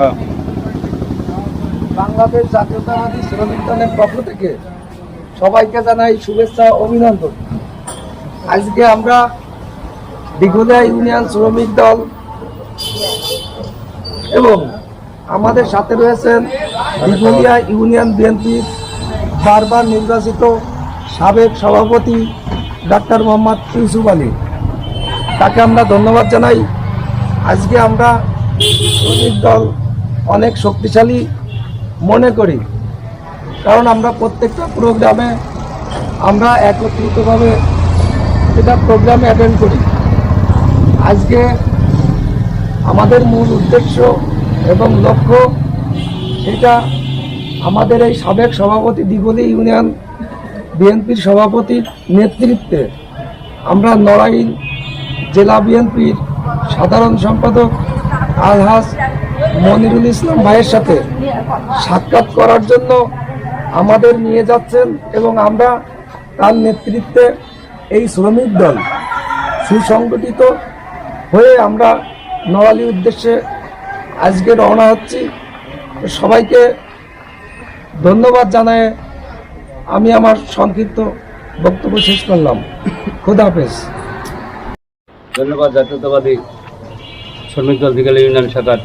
হ্যাঁ। বাংলাদেশ জাতীয়তাবাদী শ্রমিক দলের পক্ষ থেকে সবাইকে জানাই শুভেচ্ছা অভিনন্দন। আজকে আমরা দিঘলিয়া ইউনিয়ন শ্রমিক দল এবং আমাদের সাথে রয়েছেন দিঘলিয়া ইউনিয়ন বিএনপির বারবার নির্বাচিত সাবেক সভাপতি ডাক্তার মোহাম্মদ ইউসুফ আলী। তাকে আমরা ধন্যবাদ জানাই। আজকে আমরা শ্রমিক দল অনেক শক্তিশালী মনে করি। কারণ আমরা প্রত্যেকটা প্রোগ্রামে আমরা একত্রিতভাবে এটা প্রোগ্রামে অ্যাটেন্ড করি। আজকে আমাদের মূল উদ্দেশ্য এবং লক্ষ্য এটা আমাদের এই সাবেক সভাপতি দিগলি ইউনিয়ন বিএনপির সভাপতির নেতৃত্বে আমরা নড়াইল জেলা বিএনপির সাধারণ সম্পাদক আলহাজ মনিরুল ইসলাম ভাইয়ের সাথে সাক্ষাৎ করার জন্য আমাদের নিয়ে যাচ্ছেন এবং আমরা তার নেতৃত্বে এই শ্রমিক দল সুসংগঠিত হয়ে আমরা নড়ালি উদ্দেশ্যে আজকে রওনা হচ্ছি। সবাইকে ধন্যবাদ জানায় আমি আমার সংক্ষিপ্ত বক্তব্য শেষ করলাম। খুদা হাফেজ। ধন্যবাদ জাতীয়তাবাদী শ্রমিক দল বিকেল ইউনিয়ন শাখার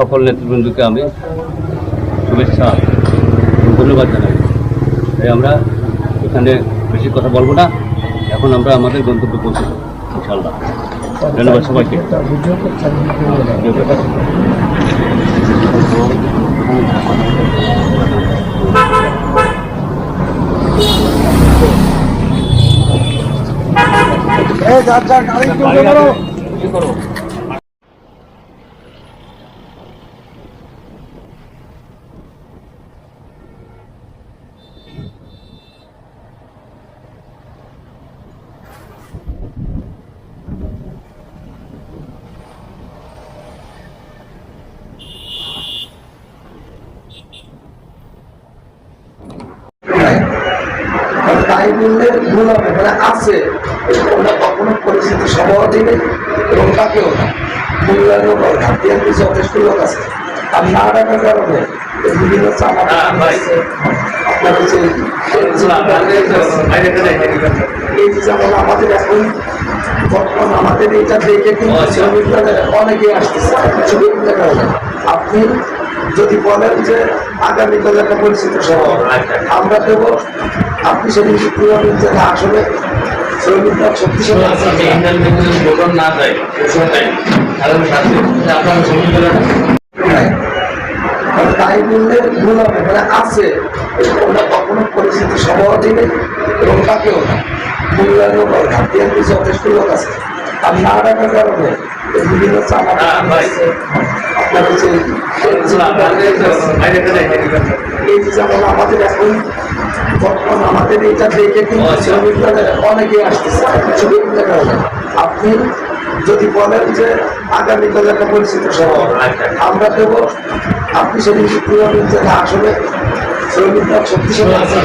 সকল নেতৃবৃন্দকে আমি শুভেচ্ছা ধন্যবাদ জানাই। তাই আমরা এখানে বেশি কথা বলব না। এখন আমরা আমাদের গন্তব্যে পৌঁছে যাব ইনশাল্লাহ ধন্যবাদ সবাইকে। তাই বললে ভুল হবে মানে আছে। ওটা কখনো পরিস্থিতি নেই এবং তাকেও না। মূল্যায়নও করে না বিএনপি যথেষ্ট লোক আছে। আর না রাখার কারণে বিভিন্ন আছে আপনার হচ্ছে এই যেমন আমাদের এখন বর্তমান আমাদের এটা দেখে কিন্তু শ্রমিকরা অনেকে আসতেছে। কারণে। আপনি যদি বলেন যে আগামীকাল একটা পরিচিত সভা আমরা দেবো আপনি সেদিন শুক্রবার দিন যে না আসলে শ্রমিকরা শক্তিশালী আছে। নাই। কারণ তাই বললে ভুল হবে মানে আছে। ওটা কখনো পরিস্থিতি সভাপতি নেই এবং তাকেও না। মূল্যায়নও করে না বিএনপি যথেষ্ট লোক আছে। আর না রাখার কারণে বিভিন্ন আছে। আপনার হচ্ছে এই যে যেমন আমাদের এখন বর্তমান আমাদের এটা দেখে কিন্তু শ্রমিকরা অনেকে আসতেছে। শ্রমিকদের কারণে আপনি যদি বলেন যে আগামীকাল একটা পরিচিত সভা আমরা দেবো। আপনি সেদিন শুক্রবার দিন যে না আসলে শ্রমিকরা শক্তিশালী আছে।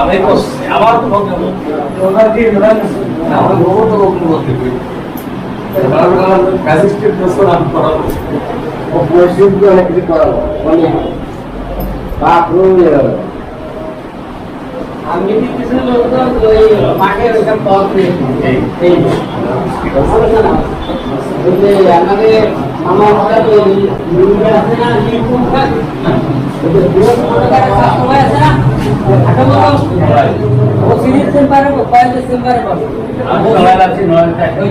আমি আমার আমি কিছু লোক তো ওই মাঠে ওইটা পথ নেই এই আমাদের আমার তো লিঙ্গে আছে না লিঙ্কুম খান ওই যে বৃহৎ মোটরগাড়ি সবসময় আছে না ও সিরিজ চেম্বারে কয়েল চেম্বারে ওই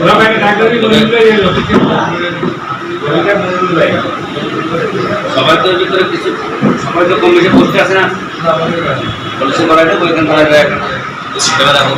না খাই তো ভিতরে কিছু সবাই তো কম বেশি বসতে আছে না। পলিসি করা যায় ওইখান করা যায় এবার রাখো